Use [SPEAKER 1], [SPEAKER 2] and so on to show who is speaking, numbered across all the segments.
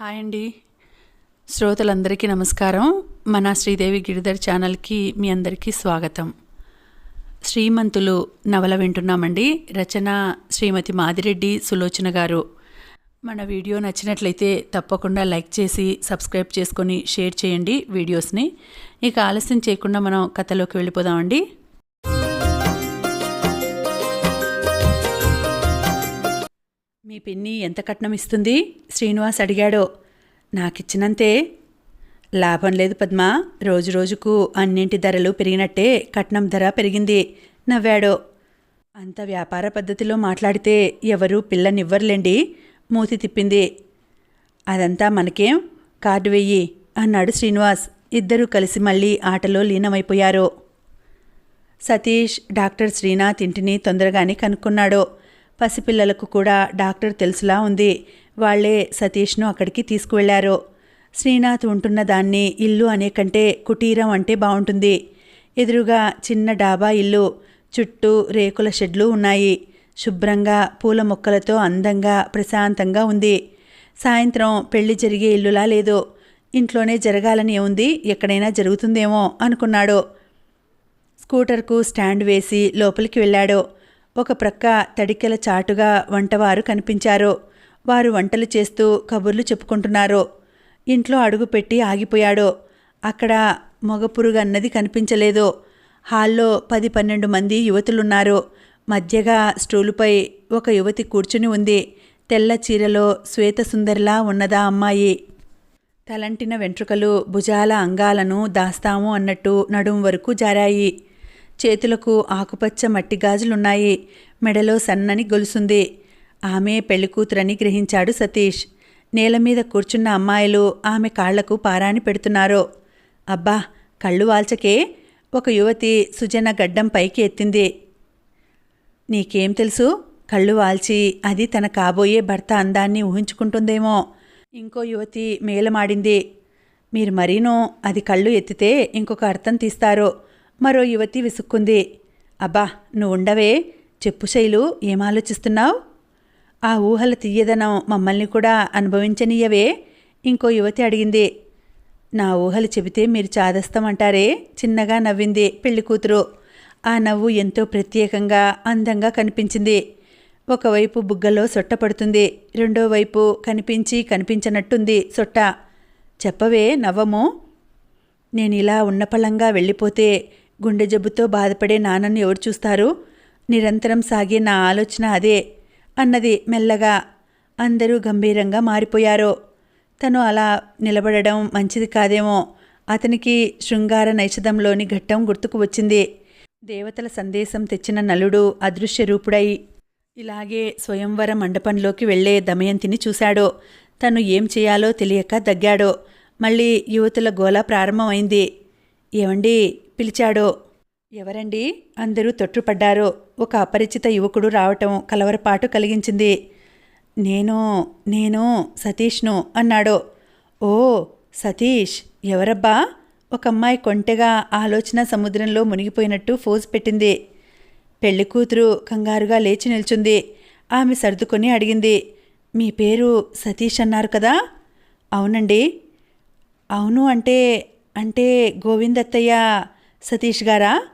[SPEAKER 1] Hi అండి. శ్రోతలందరికీ నమస్కారం. మన శ్రీదేవి గిరిధర్ ఛానల్కి మీ అందరికీ స్వాగతం. శ్రీమంతులు నవల వింటున్నామండి. రచన శ్రీమతి మాదిరెడ్డి సులోచన గారు. మన వీడియో నచ్చినట్లయితే తప్పకుండా లైక్ చేసి సబ్స్క్రైబ్ చేసుకొని షేర్ చేయండి వీడియోస్ని. ఇక ఆలస్యం చేయకుండా మనం కథలోకి వెళ్ళిపోదామండి. మీ పిన్ని ఎంత కట్నం ఇస్తుంది? శ్రీనివాస్ అడిగాడో. నాకిచ్చినంతే. లాభం లేదు పద్మ. రోజు రోజుకు అన్నింటి ధరలు పెరిగినట్టే కట్నం ధర పెరిగింది నవ్వాడో. అంత వ్యాపార పద్ధతిలో మాట్లాడితే ఎవరు పిల్లనివ్వర్లేండి? మూతి తిప్పింది. అదంతా మనకేం? కార్డు వెయ్యి అన్నాడు శ్రీనివాస్. ఇద్దరూ కలిసి మళ్ళీ ఆటలో లీనమైపోయారు. సతీష్ డాక్టర్ శ్రీనాథ్ ఇంటిని తొందరగానే కనుక్కున్నాడు. పసిపిల్లలకు కూడా డాక్టర్ తెలుసులా ఉంది. వాళ్ళే సతీష్ను అక్కడికి తీసుకువెళ్ళారు. శ్రీనాథ్ ఉంటున్న దాన్ని ఇల్లు అనే కంటే కుటీరం అంటే బాగుంటుంది ఎదురుగా చిన్న డాబా ఇల్లు చుట్టూ రేకుల షెడ్లు ఉన్నాయి. శుభ్రంగా పూల మొక్కలతో అందంగా ప్రశాంతంగా ఉంది. సాయంత్రం పెళ్ళి జరిగే ఇల్లులా లేదు. ఇంట్లోనే జరగాలని ఉంది ఎక్కడైనా జరుగుతుందేమో అనుకున్నాడు. స్కూటర్కు స్టాండ్ వేసి లోపలికి వెళ్ళాడు. ఒక ప్రక్క తడికెల చాటుగా వంటవారు కనిపించారు వారు వంటలు చేస్తూ కబుర్లు చెప్పుకుంటున్నారు ఇంట్లో అడుగుపెట్టి ఆగిపోయాడో అక్కడ మగపురుగు అన్నది కనిపించలేదు హాల్లో పది పన్నెండు మంది యువతులున్నారు మధ్యగా స్టూలుపై ఒక యువతి కూర్చుని ఉంది తెల్ల చీరలో శ్వేతసుందరిలా ఉన్నదా అమ్మాయి. తలంటిన వెంట్రుకలు భుజాల అంగాలను దాస్తాము అన్నట్టు నడుం వరకు జారాయి. చేతులకు ఆకుపచ్చ మట్టి గాజులున్నాయి. మెడలో సన్నని గొలుసుంది. ఆమె పెళ్ళికూతురని గ్రహించాడు సతీష్. నేల మీద కూర్చున్న అమ్మాయిలు ఆమె కాళ్ళకు పారాని పెడుతున్నారు. అబ్బా కళ్ళు వాల్చకే ఒక యువతి సుజన గడ్డం పైకి ఎత్తింది. నీకేం తెలుసు? కళ్ళు వాల్చి అది తన కాబోయే భర్త అందాన్ని ఊహించుకుంటుందేమో. ఇంకో యువతి మేలమాడింది. మీరు మరీనో అది కళ్ళు ఎత్తితే ఇంకొక అర్థం తీస్తారు. మరో యువతి విసుక్కుంది. అబ్బా నువ్వు ఉండవే. చెప్పు శైలు ఏం ఆలోచిస్తున్నావు? ఆ ఊహల తీయదనం మమ్మల్ని కూడా అనుభవించనీయవే ఇంకో యువతి అడిగింది. నా ఊహలు చెబితే మీరు చాదస్తామంటారే? చిన్నగా నవ్వింది పెళ్ళి కూతురు. ఆ నవ్వు ఎంతో ప్రత్యేకంగా అందంగా కనిపించింది. ఒకవైపు బుగ్గలో సొట్ట పడుతుంది రెండో వైపు కనిపించి కనిపించనట్టుంది సొట్ట. చెప్పవే నవ్వము. నేను ఇలా ఉన్నపళంగా వెళ్ళిపోతే గుండె జబ్బుతో బాధపడే నాన్నను ఎవరు చూస్తారు? నిరంతరం సాగే నా ఆలోచన అదే అన్నది మెల్లగా అందరూ గంభీరంగా మారిపోయారు. తను అలా నిలబడడం మంచిది కాదేమో. అతనికి శృంగార నైషధంలోని ఘట్టం గుర్తుకు వచ్చింది. దేవతల సందేశం తెచ్చిన నలుడు అదృశ్య రూపుడై ఇలాగే స్వయంవర మండపంలోకి వెళ్ళే దమయంతిని చూశాడు. తను ఏం చేయాలో తెలియక దగ్గాడు. మళ్ళీ యువతుల గోల ప్రారంభమైంది. ఏమండి పిలిచాడో? ఎవరండి? అందరూ తొట్టుపడ్డారు ఒక అపరిచిత యువకుడు రావటం కలవరపాటు కలిగించింది. నేను నేను సతీష్ను అన్నాడు. ఓ సతీష్ ఎవరబ్బా? ఒక అమ్మాయి కొంటెగా ఆలోచన సముద్రంలో మునిగిపోయినట్టు ఫోజ్ పెట్టింది. పెళ్ళి కూతురు కంగారుగా లేచి నిల్చుంది. ఆమె సర్దుకొని అడిగింది మీ పేరు సతీష్ అన్నారు కదా? అవునండి. అవును అంటే అంటే గోవిందత్తయ్య సతీష్ గారా?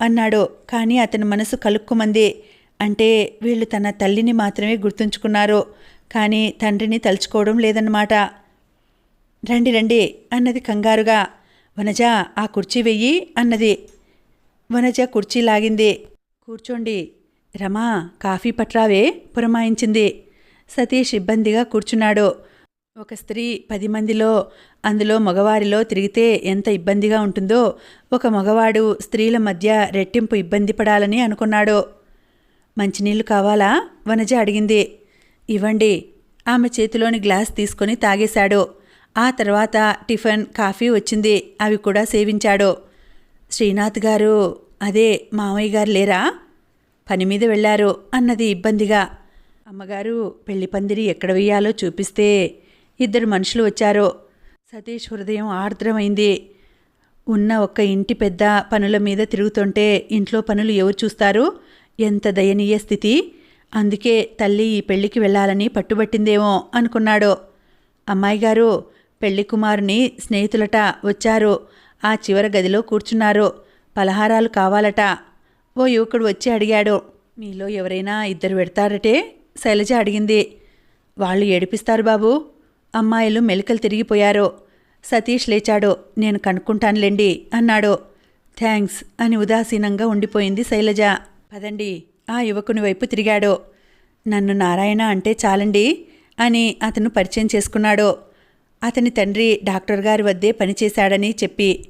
[SPEAKER 1] అన్నాడు. కానీ అతని మనసు కలుక్కుమంది. అంటే వీళ్ళు తన తల్లిని మాత్రమే గుర్తుంచుకున్నారు. కానీ తండ్రిని తలుచుకోవడం లేదన్నమాట. రండి రండి అన్నది కంగారుగా. వనజ ఆ కుర్చీ వెయ్యి అన్నది. వనజ కుర్చీ లాగింది. కూర్చోండి. రమా కాఫీ పట్రావే పురమాయించింది. సతీష్ ఇబ్బందిగా కూర్చున్నాడు. ఒక స్త్రీ పది మందిలో అందులో మగవారిలో తిరిగితే ఎంత ఇబ్బందిగా ఉంటుందో ఒక మగవాడు స్త్రీల మధ్య రెట్టింపు ఇబ్బంది పడాలని అనుకున్నాడు. మంచినీళ్ళు కావాలా? వనజ అడిగింది. ఇవ్వండి. ఆమె చేతిలోని గ్లాస్ తీసుకొని తాగేశాడు. ఆ తర్వాత టిఫిన్ కాఫీ వచ్చింది. అవి కూడా సేవించాడు. శ్రీనాథ్ గారు అదే మామయ్య గారు లేరా? పని మీద వెళ్ళారు అన్నది ఇబ్బందిగా. అమ్మగారు పెళ్ళి పందిరి ఎక్కడ వేయాలో చూపిస్తే ఇద్దరు మనుషులు వచ్చారు. సతీష్ హృదయం ఆర్ద్రమైంది. ఉన్న ఒక్క ఇంటి పెద్ద పనుల మీద తిరుగుతుంటే ఇంట్లో పనులు ఎవరు చూస్తారు? ఎంత దయనీయ స్థితి. అందుకే తల్లి ఈ పెళ్ళికి వెళ్ళాలని పట్టుబట్టిందేమో అనుకున్నాడు. అమ్మాయి గారు పెళ్ళి కుమారుని స్నేహితులట వచ్చారు. ఆ చివర గదిలో కూర్చున్నారు. పలహారాలు కావాలట. ఓ యువకుడు వచ్చి అడిగాడు మీలో ఎవరైనా ఇద్దరు పెడతారటే? శైలజ అడిగింది. వాళ్ళు ఏడిపిస్తారు బాబు. అమ్మాయిలు మెలికలు తిరిగిపోయారు. సతీష్ లేచాడో. నేను కనుక్కుంటానులేండి అన్నాడు. థ్యాంక్స్ అని ఉదాసీనంగా ఉండిపోయింది శైలజ. పదండి. ఆ యువకుని వైపు తిరిగాడో. నన్ను నారాయణ అంటే చాలండి అని అతను పరిచయం చేసుకున్నాడో. అతని తండ్రి డాక్టర్ గారి వద్దే పనిచేశాడని చెప్పి.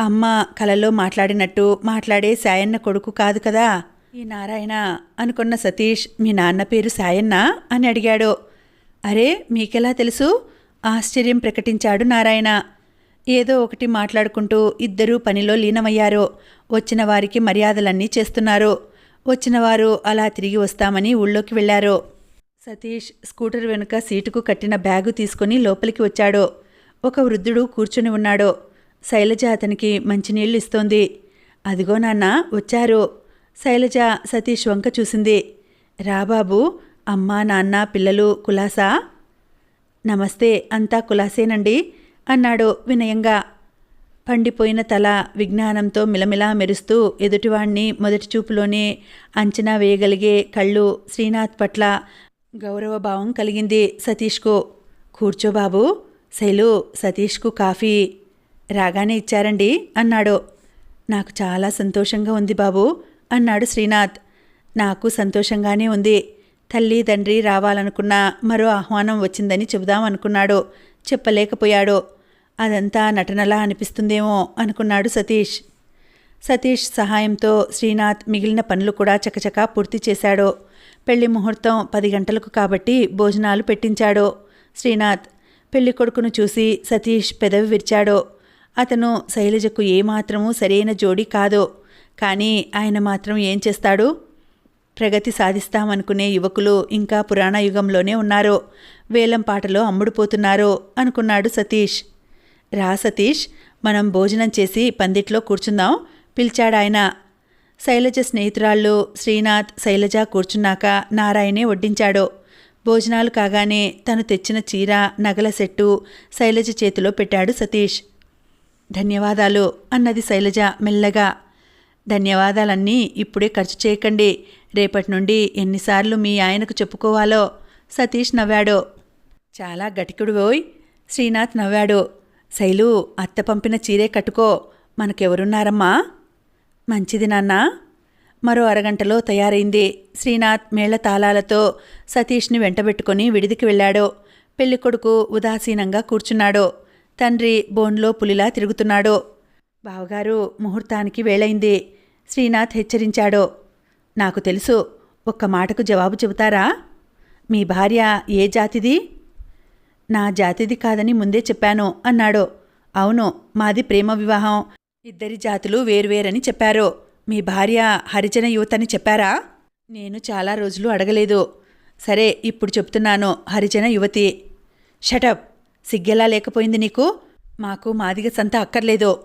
[SPEAKER 1] అమ్మ కలలో మాట్లాడినట్టు మాట్లాడే సాయన్న కొడుకు కాదు కదా. ఈ నారాయణ అనుకున్న సతీష్ మీ నాన్న పేరు సాయన్న అని అడిగాడు. అరే మీకెలా తెలుసు? ఆశ్చర్యం ప్రకటించాడు నారాయణ. ఏదో ఒకటి మాట్లాడుకుంటూ ఇద్దరూ పనిలో లీనమయ్యారు. వచ్చిన వారికి మర్యాదలన్నీ చేస్తున్నారు. వచ్చినవారు అలా తిరిగి వస్తామని ఊళ్ళోకి వెళ్ళారు. సతీష్ స్కూటర్ వెనుక సీటుకు కట్టిన బ్యాగు తీసుకుని లోపలికి వచ్చాడు. ఒక వృద్ధుడు కూర్చుని ఉన్నాడు. శైలజ అతనికి మంచినీళ్ళు ఇస్తోంది. అదిగో నాన్న వచ్చారు. శైలజ సతీష్ వంక చూసింది. రాబాబు అమ్మా నాన్న పిల్లలు కులాసా? నమస్తే అంతా కులాసేనండి అన్నాడు వినయంగా. పండిపోయిన తల విజ్ఞానంతో మిలమిలా మెరుస్తూ ఎదుటివాణ్ణి మొదటి చూపులోనే అంచనా వేయగలిగే కళ్ళు శ్రీనాథ్ పట్ల గౌరవభావం కలిగింది సతీష్కు. కూర్చో బాబు శైలు సతీష్కు కాఫీ రాగానే ఇచ్చారండి అన్నాడు. నాకు చాలా సంతోషంగా ఉంది బాబు అన్నాడు శ్రీనాథ్. నాకు సంతోషంగానే ఉంది తల్లి తండ్రి రావాలనుకున్న మరో ఆహ్వానం వచ్చిందని చెబుదాం అనుకున్నాడు. చెప్పలేకపోయాడు. అదంతా నటనలా అనిపిస్తుందేమో అనుకున్నాడు సతీష్. సతీష్ సహాయంతో శ్రీనాథ్ మిగిలిన పనులు కూడా చకచకా పూర్తి చేశాడు. పెళ్ళి ముహూర్తం పది గంటలకు కాబట్టి భోజనాలు పెట్టించాడు శ్రీనాథ్. పెళ్ళి కొడుకును చూసి సతీష్ పెదవి విరిచాడు. అతను శైలజకు ఏమాత్రమూ సరైన జోడి కాదు. కానీ ఆయన మాత్రం ఏం చేస్తాడు? ప్రగతి సాధిస్తామనుకునే యువకులు ఇంకా పురాణ యుగంలోనే ఉన్నారు వేలం పాటలో అమ్ముడుపోతున్నారో అనుకున్నాడు సతీష్. రా సతీష్ మనం భోజనం చేసి పందిట్లో కూర్చుందాం పిలిచాడాయన శైలజ స్నేహితురాళ్ళు శ్రీనాథ్ శైలజ కూర్చున్నాక నారాయణే వడ్డించాడు. భోజనాలు కాగానే తను తెచ్చిన చీర నగల సెట్టు శైలజ చేతిలో పెట్టాడు సతీష్. ధన్యవాదాలు అన్నది శైలజ మెల్లగా. ధన్యవాదాలన్నీ ఇప్పుడే ఖర్చు చేయకండి. రేపటి నుండి ఎన్నిసార్లు మీ ఆయనకు చెప్పుకోవాలో? సతీష్ నవ్వాడు. చాలా గటికుడు ఓయ్. శ్రీనాథ్ నవ్వాడు. శైలు అత్త పంపిన చీరే కట్టుకో. మనకెవరున్నారమ్మా? మంచిది నాన్న. మరో అరగంటలో తయారైంది. శ్రీనాథ్ మేళ్ళ తాళాలతో సతీష్ని వెంటబెట్టుకుని విడిదికి వెళ్ళాడు. పెళ్ళికొడుకు ఉదాసీనంగా కూర్చున్నాడు. తండ్రి బోన్లో పులిలా తిరుగుతున్నాడు. బావగారు ముహూర్తానికి వేళైంది శ్రీనాథ్ హెచ్చరించాడో. నాకు తెలుసు ఒక్క మాటకు జవాబు చెబుతారా? మీ భార్య ఏ జాతిది? నా జాతిది కాదని ముందే చెప్పాను అన్నాడు. అవును మాది ప్రేమ వివాహం. ఇద్దరి జాతులు వేర్వేరని చెప్పారు. మీ భార్య హరిజన యువతని చెప్పారా? నేను చాలా రోజులు అడగలేదు. సరే ఇప్పుడు చెప్తున్నాను హరిజన యువతి. షటప్ సిగ్గెలా లేకపోయింది నీకు? మాకు మాదిగ సంత అక్కర్లేదు.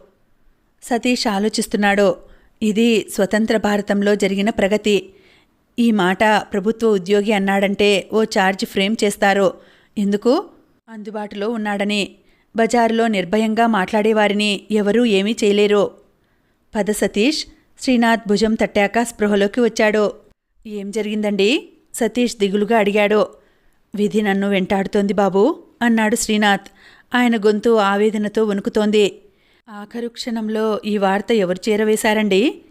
[SPEAKER 1] సతీష్ ఆలోచిస్తున్నాడు. ఇది స్వతంత్ర భారతంలో జరిగిన ప్రగతి. ఈ మాట ప్రభుత్వ ఉద్యోగి అన్నాడంటే ఓ ఛార్జ్ ఫ్రేమ్ చేస్తారు. ఎందుకు? అందుబాటులో ఉన్నాడని. బజారులో నిర్భయంగా మాట్లాడేవారిని ఎవరూ ఏమీ చేయలేరు. పద సతీష్ శ్రీనాథ్ భుజం తట్టాక స్పృహలోకి వచ్చాడు. ఏం జరిగిందండి? సతీష్ దిగులుగా అడిగాడు. విధి నన్ను వెంటాడుతోంది బాబూ అన్నాడు శ్రీనాథ్. ఆయన గొంతు ఆవేదనతో వణుకుతోంది. ఆఖరు క్షణంలో ఈ వార్త ఎవరు చేరవేశారండి?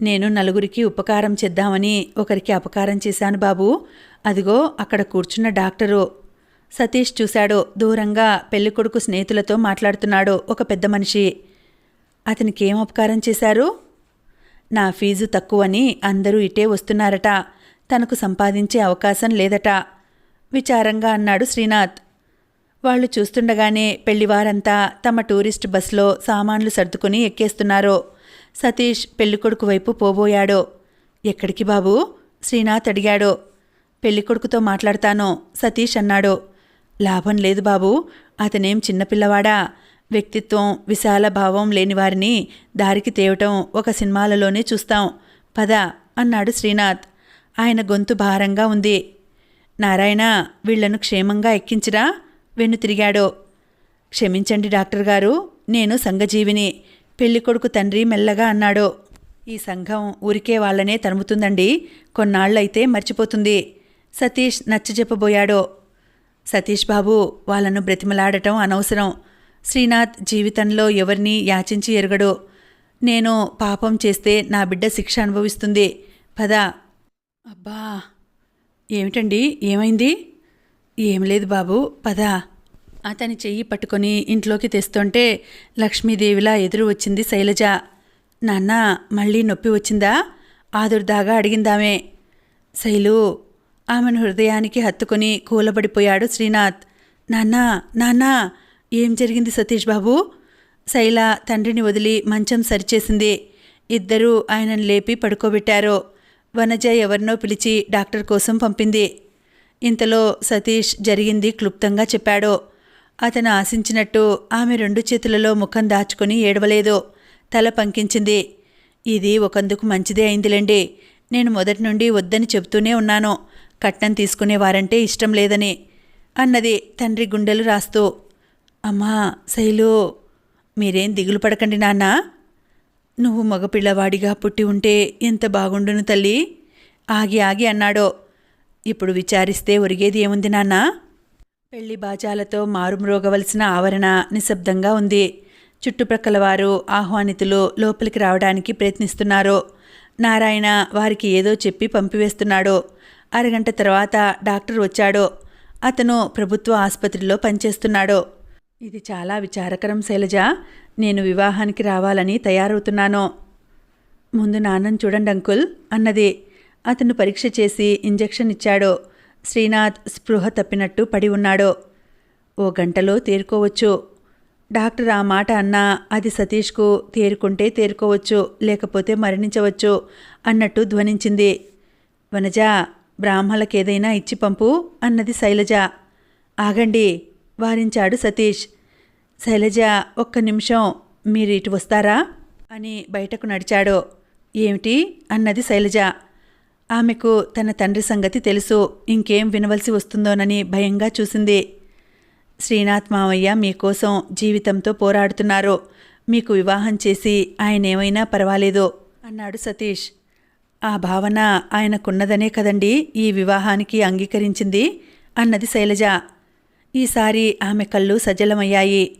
[SPEAKER 1] నేను నలుగురికి ఉపకారం చేద్దామని ఒకరికి అపకారం చేశాను బాబు. అదిగో అక్కడ కూర్చున్న డాక్టరు. సతీష్ చూశాడు. దూరంగా పెళ్ళికొడుకు స్నేహితులతో మాట్లాడుతున్నాడు ఒక పెద్ద మనిషి. అతనికి ఏం అపకారం చేశారు? నా ఫీజు తక్కువని అందరూ ఇటే వస్తున్నారట. తనకు సంపాదించే అవకాశం లేదట. విచారంగా అన్నాడు శ్రీనాథ్. వాళ్ళు చూస్తుండగానే పెళ్ళివారంతా తమ టూరిస్ట్ బస్లో సామాన్లు సర్దుకుని ఎక్కేస్తున్నారు. సతీష్ పెళ్ళికొడుకు వైపు పోబోయాడో. ఎక్కడికి బాబు? శ్రీనాథ్ అడిగాడో. పెళ్ళికొడుకుతో మాట్లాడతాను? సతీష్ అన్నాడు. లాభం లేదు బాబూ. అతనేం చిన్నపిల్లవాడా వ్యక్తిత్వం విశాల భావం లేని వారిని దారికి తేవటం ఒక సినిమాలలోనే చూస్తాం. పద అన్నాడు శ్రీనాథ్. ఆయన గొంతు భారంగా ఉంది. నారాయణ వీళ్ళను క్షేమంగా ఎక్కించిరా? వెన్ను క్షమించండి డాక్టర్ గారు నేను సంఘజీవిని. పెళ్ళికొడుకు తండ్రి మెల్లగా అన్నాడు. ఈ సంఘం ఊరికే వాళ్ళనే తరుముతుందండి. కొన్నాళ్ళైతే మర్చిపోతుంది. సతీష్ నచ్చజెప్పబోయాడు. సతీష్ బాబు వాళ్ళను బ్రతిమలాడటం అనవసరం. శ్రీనాథ్ జీవితంలో ఎవరిని యాచించి ఎరగడు. నేను పాపం చేస్తే నా బిడ్డ శిక్ష అనుభవిస్తుంది. పద. అబ్బా! ఏమిటండి? ఏమైంది? ఏం లేదు బాబు పద. అతని చెయ్యి పట్టుకొని ఇంట్లోకి తెస్తుంటే లక్ష్మీదేవిలా ఎదురు వచ్చింది శైలజ. నాన్న మళ్ళీ నొప్పి వచ్చిందా? ఆదుర్దాగా అడిగిందామే. శైలు ఆమెను హృదయానికి హత్తుకొని కూలబడిపోయాడు శ్రీనాథ్. నాన్నా నాన్నా ఏం జరిగింది సతీష్ బాబు? శైల తండ్రిని వదిలి మంచం సరిచేసింది. ఇద్దరూ ఆయనను లేపి పడుకోబెట్టారు. వనజ ఎవరినో పిలిచి డాక్టర్ కోసం పంపింది. ఇంతలో సతీష్ జరిగింది క్లుప్తంగా చెప్పాడు. అతను ఆశించినట్టు ఆమె రెండు చేతులలో ముఖం దాచుకుని ఏడవలేదు. తల పంకించింది. ఇది ఒకందుకు మంచిదే అయిందిలేండి. నేను మొదటి నుండి వద్దని చెబుతూనే ఉన్నాను. కట్నం తీసుకునేవారంటే ఇష్టం లేదని అన్నది తండ్రి గుండెలు రాస్తూ. అమ్మా శైలు మీరేం దిగులు పడకండి నాన్నా. నువ్వు మగపిల్లవాడిగా పుట్టి ఉంటే ఎంత బాగుండును తల్లి? ఆగి ఆగి అన్నాడో. ఇప్పుడు విచారిస్తే ఒరిగేది ఏముంది నాన్నా? పెళ్ళి బాజాలతో మారుమ్రోగవలసిన ఆవరణ నిశ్శబ్దంగా ఉంది. చుట్టుప్రక్కల వారు ఆహ్వానితులు లోపలికి రావడానికి ప్రయత్నిస్తున్నారు నారాయణ వారికి ఏదో చెప్పి పంపివేస్తున్నాడు అరగంట తర్వాత డాక్టర్ వచ్చాడు అతను ప్రభుత్వ ఆసుపత్రిలో పనిచేస్తున్నాడు. ఇది చాలా విచారకరం శైలజ. నేను వివాహానికి రావాలని తయారవుతున్నాను. ముందు నాన్నను చూడండి అంకుల్ అన్నది. అతను పరీక్ష చేసి ఇంజెక్షన్ ఇచ్చాడో శ్రీనాథ్ స్పృహ తప్పినట్టు పడి ఉన్నాడో. ఓ గంటలో తేరుకోవచ్చు. డాక్టర్ ఆ మాట అన్నా అది సతీష్కు తేరుకుంటే తేరుకోవచ్చు లేకపోతే మరణించవచ్చు అన్నట్టు ధ్వనించింది. వనజ బ్రాహ్మలకేదైనా ఇచ్చి పంపు అన్నది శైలజ. ఆగండి వారించాడు సతీష్. శైలజ ఒక్క నిమిషం మీరు ఇటు వస్తారా? అని బయటకు నడిచాడు. ఏమిటి? అన్నది శైలజ. ఆమెకు తన తండ్రి సంగతి తెలుసు ఇంకేం వినవలసి వస్తుందోనని భయంగా చూసింది. శ్రీనాథ్ మావయ్య మీకోసం జీవితంతో పోరాడుతున్నారు. మీకు వివాహం చేసి ఆయన ఏమైనా పర్వాలేదు అన్నాడు సతీష్. ఆ భావన ఆయనకున్నదనే కదండి ఈ వివాహానికి అంగీకరించింది అన్నది శైలజ. ఈసారి ఆమె కళ్ళు సజలమయ్యాయి.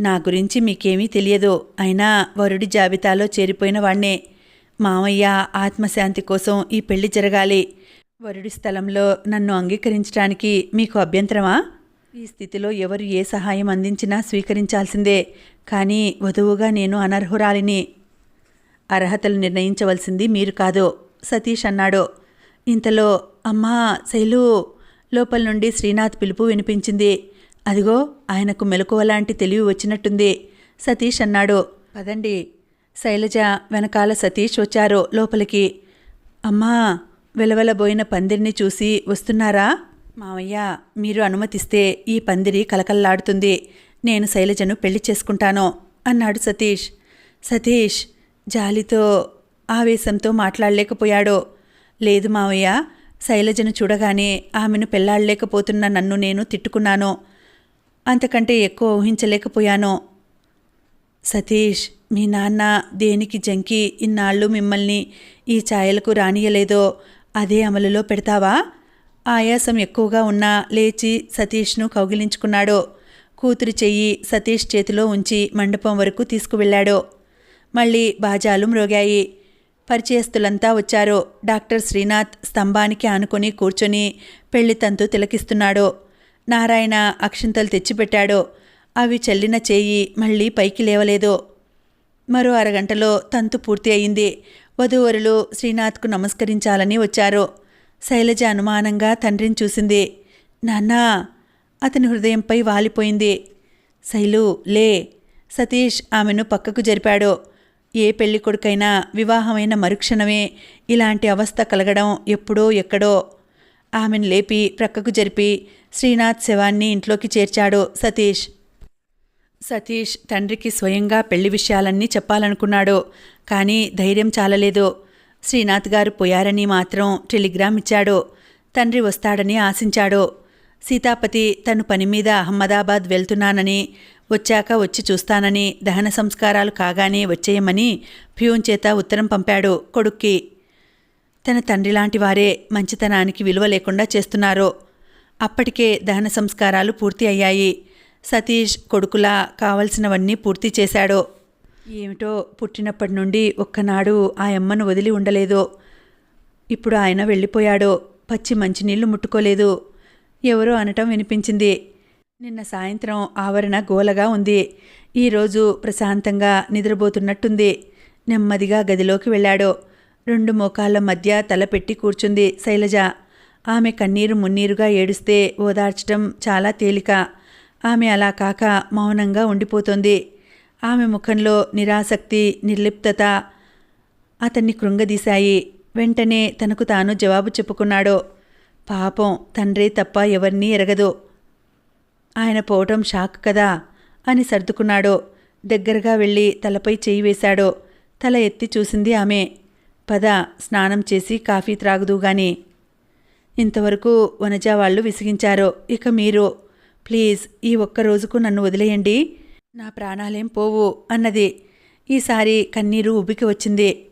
[SPEAKER 1] నా గురించి మీకేమీ తెలియదు అయినా వరుడి జాబితాలో చేరిపోయిన వాణ్ణే. మామయ్య ఆత్మశాంతి కోసం ఈ పెళ్ళి జరగాలి. వరుడి స్థలంలో నన్ను అంగీకరించడానికి మీకు అభ్యంతరమా? ఈ స్థితిలో ఎవరు ఏ సహాయం అందించినా స్వీకరించాల్సిందే. కానీ వధువుగా నేను అనర్హురాలిని. అర్హతలు నిర్ణయించవలసింది మీరు కాదు సతీష్ అన్నాడు. ఇంతలో అమ్మా శైలు లోపల నుండి శ్రీనాథ్ పిలుపు వినిపించింది. అదిగో ఆయనకు మెలకువలాంటి తెలివి వచ్చినట్టుంది సతీష్ అన్నాడు. పదండి శైలజ వెనకాల సతీష్ వచ్చారు లోపలికి. అమ్మా వెలవెలబోయిన పందిరిని చూసి వస్తున్నారా? మావయ్య మీరు అనుమతిస్తే ఈ పందిరి కలకల్లాడుతుంది. నేను శైలజను పెళ్ళి చేసుకుంటాను అన్నాడు సతీష్. సతీష్ జాలితో ఆవేశంతో మాట్లాడలేకపోయాడు. లేదు మావయ్య శైలజను చూడగానే ఆమెను పెళ్ళాడలేకపోతున్న నన్ను నేను తిట్టుకున్నాను. అంతకంటే ఎక్కువ ఊహించలేకపోయాను. సతీష్ మీ నాన్న దేనికి జంకి ఇన్నాళ్ళు మిమ్మల్ని ఈ ఛాయలకు రానియలేదో అదే అమలులో పెడతావా? ఆయాసం ఎక్కువగా ఉన్నా లేచి సతీష్ను కౌగిలించుకున్నాడు కూతురు చెయ్యి సతీష్ చేతిలో ఉంచి మండపం వరకు తీసుకువెళ్ళాడు. మళ్ళీ బాజాలు మ్రోగాయి. పరిచయస్తులంతా వచ్చారు డాక్టర్ శ్రీనాథ్ స్తంభానికి ఆనుకొని కూర్చొని పెళ్ళి తంతు తిలకిస్తున్నాడు నారాయణ అక్షింతలు తెచ్చిపెట్టాడు అవి చల్లిన చేయి మళ్ళీ పైకి లేవలేదు. మరో అరగంటలో తంతు పూర్తి అయింది. వధూవరులు శ్రీనాథ్కు నమస్కరించాలని వచ్చారు. శైలజ అనుమానంగా తండ్రిని చూసింది. నాన్నా! అతని హృదయంపై వాలిపోయింది. శైలు లే! సతీష్ ఆమెను పక్కకు జరిపాడు. ఏ పెళ్ళి కొడుకైనా వివాహమైన మరుక్షణమే ఇలాంటి అవస్థ కలగడం ఎప్పుడో ఎక్కడో. ఆమెను లేపి ప్రక్కకు జరిపి శ్రీనాథ్ శవాన్ని ఇంట్లోకి చేర్చాడు సతీష్. సతీష్ తండ్రికి స్వయంగా పెళ్ళి విషయాలన్నీ చెప్పాలనుకున్నాడు. కానీ ధైర్యం చాలలేదు. శ్రీనాథ్ గారు పోయారని మాత్రం టెలిగ్రామ్ ఇచ్చాడు. తండ్రి వస్తాడని ఆశించాడు. సీతాపతి తను పని మీద అహ్మదాబాద్ వెళ్తున్నానని వచ్చాక వచ్చి చూస్తానని దహన సంస్కారాలు కాగానే వచ్చేయమని ప్యూన్ చేత ఉత్తరం పంపాడు కొడుక్కి. తన తండ్రి లాంటి వారే మంచితనానికి విలువ లేకుండా చేస్తున్నారు. అప్పటికే దహన సంస్కారాలు పూర్తి అయ్యాయి. సతీష్ కొడుకులా కావలసినవన్నీ పూర్తి చేశాడు. ఏమిటో పుట్టినప్పటి నుండి ఒక్కనాడు ఆ అమ్మను వదిలి ఉండలేదు. ఇప్పుడు ఆయన వెళ్ళిపోయాడు. పచ్చి మంచినీళ్ళు ముట్టుకోలేదు. ఎవరో అనటం వినిపించింది. నిన్న సాయంత్రం ఆవరణ గోలగా ఉంది. ఈరోజు ప్రశాంతంగా నిద్రపోతున్నట్టుంది. నెమ్మదిగా గదిలోకి వెళ్ళాడు. రెండు మోకాళ్ళ మధ్య తలపెట్టి కూర్చుంది శైలజ. ఆమె కన్నీరు మున్నీరుగా ఏడుస్తే ఓదార్చటం చాలా తేలిక. ఆమె అలా కాక మౌనంగా ఉండిపోతుంది. ఆమె ముఖంలో నిరాసక్తి నిర్లిప్తత అతన్ని కృంగదీశాయి. వెంటనే తనకు తాను జవాబు చెప్పుకున్నాడు. పాపం తండ్రే తప్ప ఎవరినీ ఎరగదు. ఆయన పోవటం షాక్ కదా అని సర్దుకున్నాడు. దగ్గరగా వెళ్ళి తలపై చేయి వేశాడు. తల ఎత్తి చూసింది ఆమె. పద స్నానం చేసి కాఫీ త్రాగుదుగాని ఇంతవరకు వనజా వాళ్ళు విసిగించారు. ఇక మీరు ప్లీజ్ ఈ ఒక్క రోజుకు నన్ను వదిలేయండి. నా ప్రాణాలేం పోవు అన్నది. ఈసారి కన్నీరు ఉబ్బికి వచ్చింది.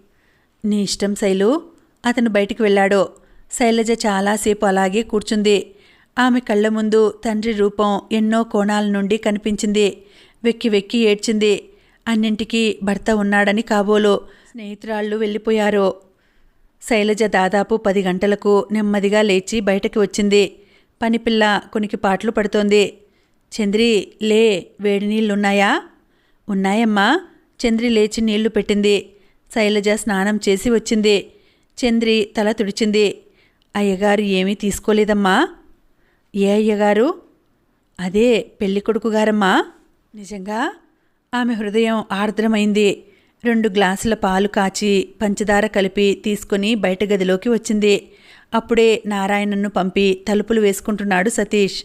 [SPEAKER 1] నీ ఇష్టం శైలు. అతను బయటికి వెళ్ళాడు. శైలజ చాలాసేపు అలాగే కూర్చుంది. ఆమె కళ్ళ ముందు తండ్రి రూపం ఎన్నో కోణాల నుండి కనిపించింది. వెక్కి వెక్కి ఏడ్చింది. అన్నింటికీ భర్త ఉన్నాడని కాబోలు స్నేహితురాళ్ళు వెళ్ళిపోయారు. శైలజ దాదాపు పది గంటలకు నెమ్మదిగా లేచి బయటకు వచ్చింది. పనిపిల్ల కొనికి పాటలు పడుతోంది. చంద్రి లే వేడి నీళ్ళున్నాయా ఉన్నాయమ్మా. చంద్రి లేచి నీళ్ళు పెట్టింది. శైలజ స్నానం చేసి వచ్చింది. చంద్రి తల తుడిచింది. అయ్యగారు ఏమీ తీసుకోలేదమ్మా. ఏ అయ్యగారు? అదే పెళ్ళికొడుకు గారమ్మా నిజంగా? ఆమె హృదయం ఆర్ద్రమైంది. రెండు గ్లాసుల పాలు కాచి పంచదార కలిపి తీసుకుని బయట గదిలోకి వచ్చింది. అప్పుడే నారాయణను పంపి తలుపులు వేసుకుంటున్నాడు సతీష్.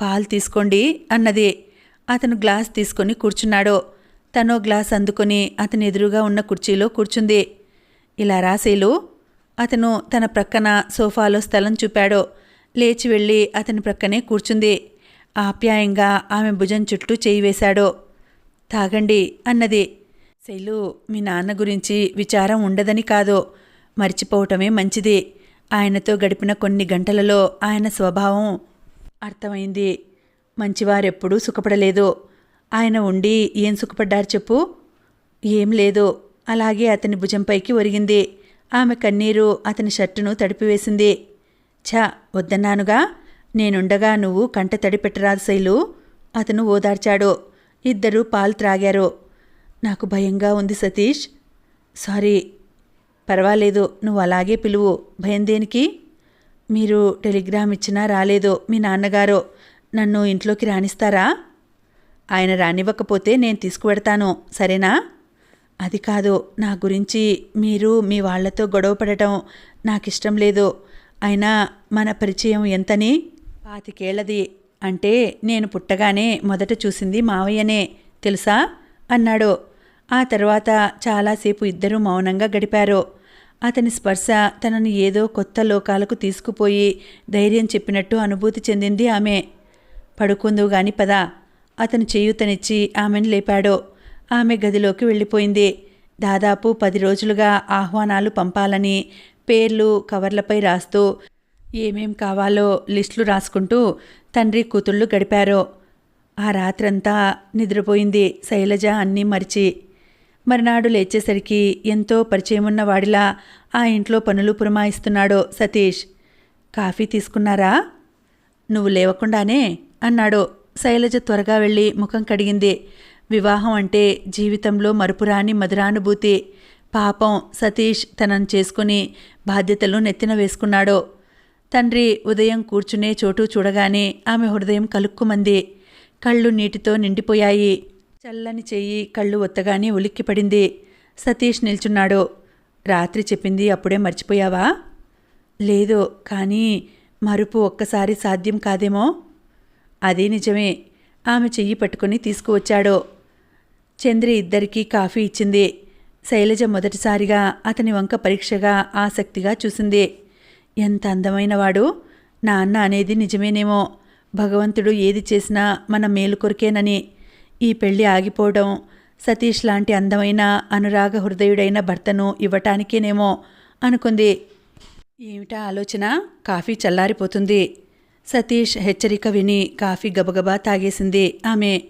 [SPEAKER 1] పాలు తీసుకోండి అన్నది. అతను గ్లాస్ తీసుకొని కూర్చున్నాడు. తనో గ్లాస్ అందుకొని అతని ఎదురుగా ఉన్న కుర్చీలో కూర్చుంది. ఇలా రాసేలు అతను తన ప్రక్కన సోఫాలో స్థలం చూపాడు. లేచి వెళ్ళి అతని ప్రక్కనే కూర్చుంది. ఆప్యాయంగా ఆమె భుజం చుట్టూ చేయి వేశాడు. తాగండి అన్నది. శైలు మీ నాన్న గురించి విచారం ఉండదని కాదు. మర్చిపోవటమే మంచిది. ఆయనతో గడిపిన కొన్ని గంటలలో ఆయన స్వభావం అర్థమైంది. మంచివారెప్పుడూ సుఖపడలేదు. ఆయన ఉండి ఏం సుఖపడ్డారు చెప్పు? ఏం లేదు. అలాగే అతని భుజంపైకి ఒరిగింది. ఆమె కన్నీరు అతని షర్టును తడిపివేసింది. ఛ వద్దన్నానుగా. నేనుండగా నువ్వు కంట తడి పెట్టరాదు శైలు. అతను ఓదార్చాడు. ఇద్దరూ పాలు త్రాగారు. నాకు భయంగా ఉంది సతీష్. సారీ పర్వాలేదు నువ్వు అలాగే పిలువు. భయం దేనికి? మీరు టెలిగ్రామ్ ఇచ్చినా రాలేదు మీ నాన్నగారు నన్ను ఇంట్లోకి రాణిస్తారా? ఆయన రానివ్వకపోతే నేను తీసుకువెడతాను సరేనా? అది కాదు నా గురించి మీరు మీ వాళ్ళతో గొడవపడటం నాకిష్టం లేదు. అయినా మన పరిచయం ఎంతని? పాతికేళ్ళది. అంటే నేను పుట్టగానే మొదట చూసింది మావయ్యనే తెలుసా? అన్నాడు. ఆ తర్వాత చాలాసేపు ఇద్దరూ మౌనంగా గడిపారు. అతని స్పర్శ తనను ఏదో కొత్త లోకాలకు తీసుకుపోయి ధైర్యం చెప్పినట్టు అనుభూతి చెందింది ఆమె. పడుకుందు గాని పద. అతను చేయూతనిచ్చి ఆమెను లేపాడు. ఆమె గదిలోకి వెళ్ళిపోయింది. దాదాపు పది రోజులుగా ఆహ్వానాలు పంపాలని పేర్లు కవర్లపై రాస్తూ ఏమేం కావాలో లిస్టులు రాసుకుంటూ తండ్రి కూతుళ్ళు గడిపారు. ఆ రాత్రంతా నిద్రపోయింది శైలజ అన్నీ మరిచి. మర్నాడు లేచేసరికి ఎంతో పరిచయమున్న వాడిలా ఆ ఇంట్లో పనులు పురమాయిస్తున్నాడో సతీష్. కాఫీ తీసుకున్నారా? నువ్వు లేవకుండానే అన్నాడు శైలజ త్వరగా వెళ్ళి ముఖం కడిగింది. వివాహం అంటే జీవితంలో మరుపురాని మధురానుభూతి. పాపం సతీష్ తనను చేసుకుని బాధ్యతలు నెత్తిన వేసుకున్నాడో. తండ్రి ఉదయం కూర్చునే చోటు చూడగానే ఆమె హృదయం కలుక్కుమంది. కళ్ళు నీటితో నిండిపోయాయి. చల్లని చెయ్యి కళ్ళు ఒత్తగానే ఉలిక్కిపడింది. సతీష్ నిల్చున్నాడు. రాత్రి చెప్పింది అప్పుడే మర్చిపోయావా? లేదు కానీ మరుపు ఒక్కసారి సాధ్యం కాదేమో? అదే నిజమే. ఆమె చెయ్యి పట్టుకుని తీసుకువచ్చాడు. చంద్రి ఇద్దరికీ కాఫీ ఇచ్చింది. శైలజ మొదటిసారిగా అతని వంక పరీక్షగా ఆసక్తిగా చూసింది. ఎంత అందమైనవాడు? నాన్న అనేది నిజమేనేమో. భగవంతుడు ఏది చేసినా మన మేలు కొరికేనని. ఈ పెళ్ళి ఆగిపోవడం సతీష్ లాంటి అందమైన అనురాగ హృదయుడైన భర్తను ఇవ్వటానికేనేమో అనుకుంది. ఏమిటా ఆలోచన? కాఫీ చల్లారిపోతుంది. సతీష్ హెచ్చరిక విని కాఫీ గబగబా తాగేసింది ఆమె.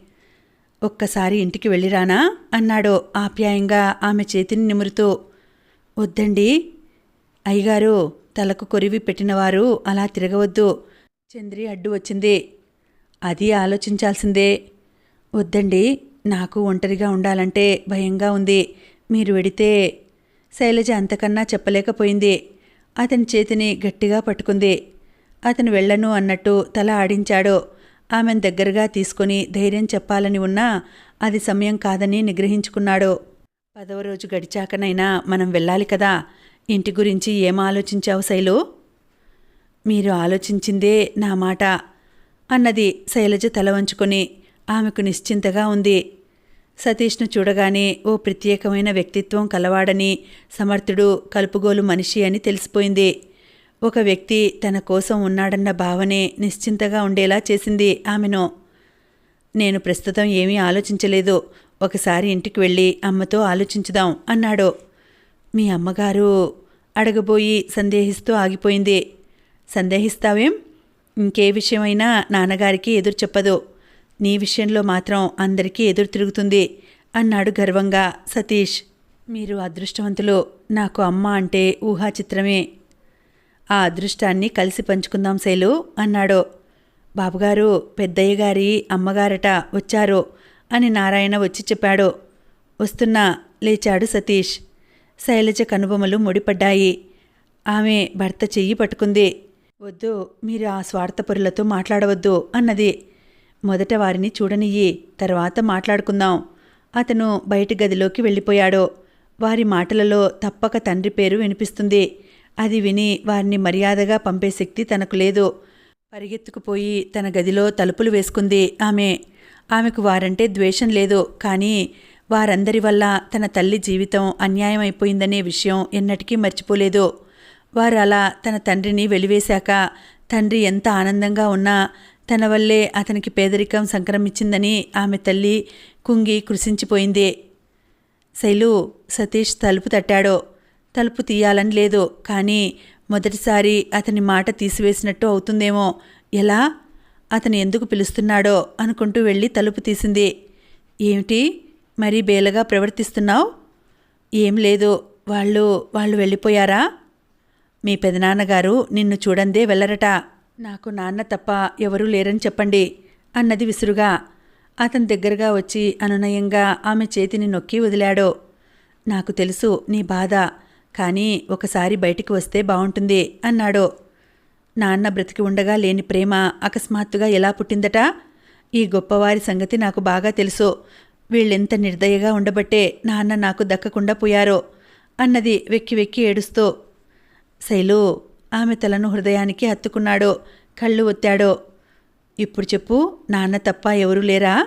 [SPEAKER 1] ఒక్కసారి ఇంటికి వెళ్ళిరానా? అన్నాడు ఆప్యాయంగా ఆమె చేతిని నిమురుతూ. వద్దండి. అయ్యగారు తలకు కొరివి పెట్టినవారు అలా తిరగవద్దు. చంద్రి అడ్డు వచ్చింది. అది ఆలోచించాల్సిందే. వద్దండి నాకు ఒంటరిగా ఉండాలంటే భయంగా ఉంది. మీరు వెడితే శైలజ అంతకన్నా చెప్పలేకపోయింది. అతని చేతిని గట్టిగా పట్టుకుంది. అతను వెళ్ళను అన్నట్టు తల ఆడించాడు. ఆమెను దగ్గరగా తీసుకొని ధైర్యం చెప్పాలని ఉన్నా అది సమయం కాదని నిగ్రహించుకున్నాడు. పదవ రోజు గడిచాకనైనా మనం వెళ్ళాలి కదా. ఇంటి గురించి ఏం ఆలోచించావు శైలు? మీరు ఆలోచించిందే నా మాట అన్నది శైలజ తల వంచుకొని ఆమెకు నిశ్చింతగా ఉంది. సతీష్ను చూడగానే ఓ ప్రత్యేకమైన వ్యక్తిత్వం కలవాడని సమర్థుడు కలుపుగోలు మనిషి అని తెలిసిపోయింది. ఒక వ్యక్తి తన కోసం ఉన్నాడన్న భావనే నిశ్చింతగా ఉండేలా చేసింది ఆమెను. నేను ప్రస్తుతం ఏమీ ఆలోచించలేదు. ఒకసారి ఇంటికి వెళ్ళి అమ్మతో ఆలోచించుదాం అన్నాడు. మీ అమ్మగారు అడగబోయి సందేహిస్తూ ఆగిపోయింది. సందేహిస్తావేం? ఇంకే విషయమైనా నాన్నగారికి ఎదురు చెప్పదు. నీ విషయంలో మాత్రం అందరికీ ఎదురు తిరుగుతుంది అన్నాడు గర్వంగా సతీష్. మీరు అదృష్టవంతులు నాకు అమ్మ అంటే ఊహాచిత్రమే. ఆ అదృష్టాన్ని కలిసి పంచుకుందాం శైలు అన్నాడు. బాబుగారు పెద్దయ్య గారి అమ్మగారట వచ్చారు అని నారాయణ వచ్చి చెప్పాడు. వస్తున్నా లేచాడు సతీష్. శైలజ కనుబొమలు ముడిపడ్డాయి. ఆమె భర్త చెయ్యి పట్టుకుంది. వద్దు మీరు ఆ స్వార్థపరులతో మాట్లాడవద్దు అన్నది. మొదట వారిని చూడనియ్యి. తర్వాత మాట్లాడుకుందాం. అతను బయటి గదిలోకి వెళ్ళిపోయాడు. వారి మాటలలో తప్పక తండ్రి పేరు వినిపిస్తుంది. అది విని వారిని మర్యాదగా పంపే శక్తి తనకు లేదు. పరిగెత్తుకుపోయి తన గదిలో తలుపులు వేసుకుంది ఆమె. ఆమెకు వారంటే ద్వేషం లేదు. కానీ వారందరి వల్ల తన తల్లి జీవితం అన్యాయమైపోయిందనే విషయం ఎన్నటికీ మర్చిపోలేదు. వారు అలా తన తండ్రిని వెలివేశాక తండ్రి ఎంత ఆనందంగా ఉన్నా తన వల్లే అతనికి పేదరికం సంక్రమించిందని ఆమె తల్లి కుంగి కృషించిపోయింది శైలు సతీష్ తలుపు తట్టాడో తలుపు తీయాలని లేదు కానీ మొదటిసారి అతని మాట తీసివేసినట్టు అవుతుందేమో ఎలా? అతను ఎందుకు పిలుస్తున్నాడో అనుకుంటూ వెళ్ళి తలుపు తీసింది. ఏమిటి? మరీ బేలగా ప్రవర్తిస్తున్నావు? ఏం లేదు వాళ్ళు వాళ్ళు వెళ్ళిపోయారా? మీ పెదనాన్నగారు నిన్ను చూడందే వెళ్ళరట నాకు నాన్న తప్ప ఎవరూ లేరని చెప్పండి అన్నది విసురుగా. అతని దగ్గరగా వచ్చి అనునయంగా ఆమె చేతిని నొక్కి వదిలాడో. నాకు తెలుసు నీ బాధ కానీ ఒకసారి బయటికి వస్తే బావుంటుంది అన్నాడు. నాన్న బ్రతికి ఉండగా లేని ప్రేమ అకస్మాత్తుగా ఎలా పుట్టిందట? ఈ గొప్పవారి సంగతి నాకు బాగా తెలుసు. వీళ్ళెంత నిర్దయగా ఉండబట్టే నాన్న నాకు దక్కకుండా పోయారో అన్నది వెక్కి వెక్కి ఏడుస్తూ. శైలు ఆమె తలను హృదయానికి హత్తుకున్నాడో. కళ్ళు ఒత్తాడు. ఇప్పుడు చెప్పు నాన్న తప్ప ఎవరూ లేరా?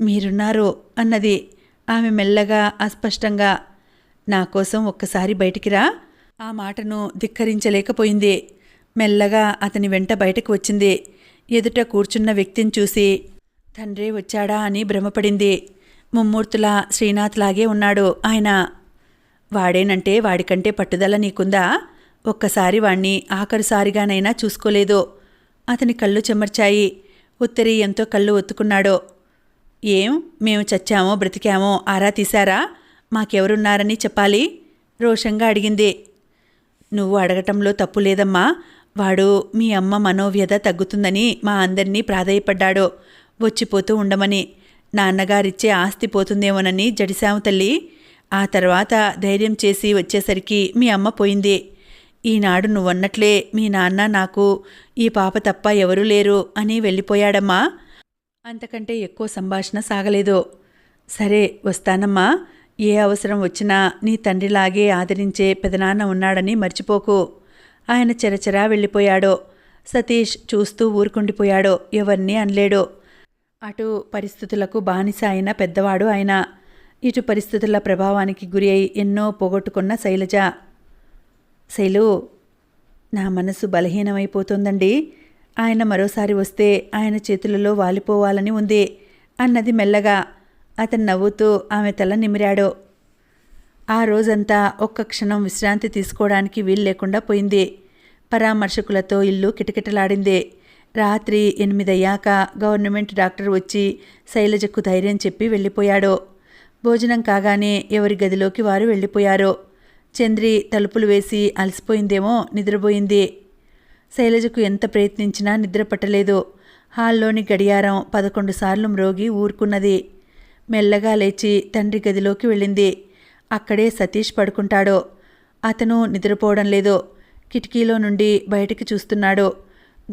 [SPEAKER 1] మీరున్నారు అన్నది. ఆమె మెల్లగా అస్పష్టంగా నా కోసం ఒక్కసారి బయటికిరా ఆ మాటను ధిక్కరించలేకపోయింది. మెల్లగా అతని వెంట బయటకు వచ్చింది. ఎదుట కూర్చున్న వ్యక్తిని చూసి తండ్రే వచ్చాడా? అని భ్రమపడింది. ముమ్మూర్తులా శ్రీనాథ్లాగే ఉన్నాడు ఆయన. వాడేనంటే వాడికంటే పట్టుదల నీకుందా? ఒక్కసారి వాణ్ణి ఆఖరుసారిగానైనా చూసుకోలేదు. అతని కళ్ళు చెమర్చాయి. ఉత్తరి ఎంతో కళ్ళు ఒత్తుకున్నాడో. ఏం? మేము చచ్చామో బ్రతికామో ఆరా తీశారా? మాకెవరున్నారని చెప్పాలి? రోషంగా అడిగింది. నువ్వు అడగటంలో తప్పు లేదమ్మా. వాడు మీ అమ్మ మనోవ్యధ తగ్గుతుందని మా అందరినీ ప్రాధాయపడ్డాడు. వచ్చిపోతూ ఉండమని. నాన్నగారిచ్చే ఆస్తి పోతుందేమోనని జడిశాము తల్లి. ఆ తర్వాత ధైర్యం చేసి వచ్చేసరికి మీ అమ్మ పోయింది. ఈనాడు నువ్వన్నట్లే మీ నాన్న నాకు ఈ పాప తప్ప ఎవరూ లేరు అని వెళ్ళిపోయాడమ్మా. అంతకంటే ఎక్కువ సంభాషణ సాగలేదు. సరే వస్తానమ్మా. ఏ అవసరం వచ్చినా నీ తండ్రిలాగే ఆదరించే పెదనాన్న ఉన్నాడని మర్చిపోకు. ఆయన చెరచెరా వెళ్ళిపోయాడో సతీష్ చూస్తూ ఊరుకుండిపోయాడో ఎవరిని అనలేడు. అటు పరిస్థితులకు బానిస అయిన పెద్దవాడు ఆయన. ఇటు పరిస్థితుల ప్రభావానికి గురి అయి ఎన్నో పోగొట్టుకున్న శైలజ. శైలు నా మనసు బలహీనమైపోతుందండి. ఆయన మరోసారి వస్తే ఆయన చేతులలో వాలిపోవాలని ఉంది అన్నది మెల్లగా అతను నవ్వుతూ ఆమె తల నిమిరాడు. ఆ రోజంతా ఒక్క క్షణం విశ్రాంతి తీసుకోవడానికి వీలు లేకుండా పోయింది. పరామర్శకులతో ఇల్లు కిటకిటలాడింది. రాత్రి ఎనిమిదయ్యాక గవర్నమెంట్ డాక్టర్ వచ్చి శైలజకు ధైర్యం చెప్పి వెళ్ళిపోయాడు. భోజనం కాగానే ఎవరి గదిలోకి వారు వెళ్ళిపోయారు. చంద్రి తలుపులు వేసి అలసిపోయిందేమో నిద్రపోయింది. శైలజకు ఎంత ప్రయత్నించినా నిద్ర పట్టలేదు. హాల్లోని గడియారం పదకొండు సార్లు మ్రోగి ఊరుకున్నది. మెల్లగా లేచి తండ్రి గదిలోకి వెళ్ళింది. అక్కడే సతీష్ పడుకుంటాడు. అతను నిద్రపోవడం లేదు. కిటికీలో నుండి బయటికి చూస్తున్నాడు.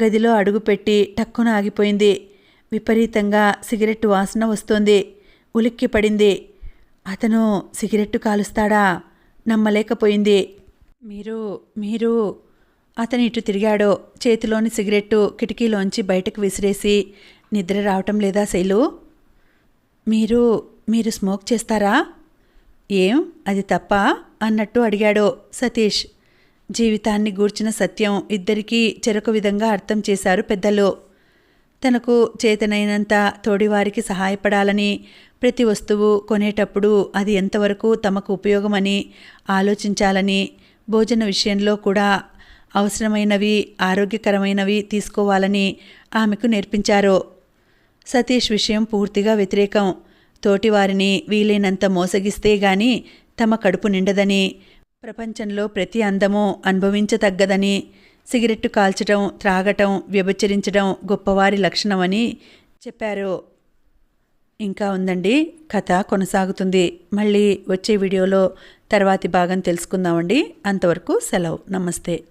[SPEAKER 1] గదిలో అడుగుపెట్టి టక్కున ఆగిపోయింది. విపరీతంగా సిగరెట్టు వాసన వస్తోంది. ఉలిక్కి పడింది. అతను సిగరెట్టు కాలుస్తాడా? నమ్మలేకపోయింది. మీరు మీరు అతను ఇటు తిరిగాడో చేతిలోని సిగరెట్టు కిటికీలోంచి బయటకు విసిరేసి నిద్ర రావటం లేదా శైలు? మీరు మీరు స్మోక్ చేస్తారా? ఏం? అది తప్ప? అన్నట్టు అడిగాడు సతీష్. జీవితాన్ని గూర్చిన సత్యం ఇద్దరికీ చెరొక విధంగా అర్థం చేశారు పెద్దలు. తనకు చేతనైనంత తోడివారికి సహాయపడాలని ప్రతి వస్తువు కొనేటప్పుడు అది ఎంతవరకు తమకు ఉపయోగమని ఆలోచించాలని భోజన విషయంలో కూడా అవసరమైనవి ఆరోగ్యకరమైనవి తీసుకోవాలని ఆమెకు నేర్పించారు. సతీష్ విషయం పూర్తిగా వ్యతిరేకం. తోటివారిని వీలైనంత మోసగిస్తే గాని తమ కడుపు నిండదని ప్రపంచంలో ప్రతి అందము అనుభవించతగ్గదని సిగరెట్టు కాల్చటం త్రాగటం వ్యభిచరించడం గొప్పవారి లక్షణమని చెప్పారు. ఇంకా ఉందండి. కథ కొనసాగుతుంది. మళ్ళీ వచ్చే వీడియోలో తర్వాతి భాగం తెలుసుకుందామండి. అంతవరకు సెలవు. నమస్తే.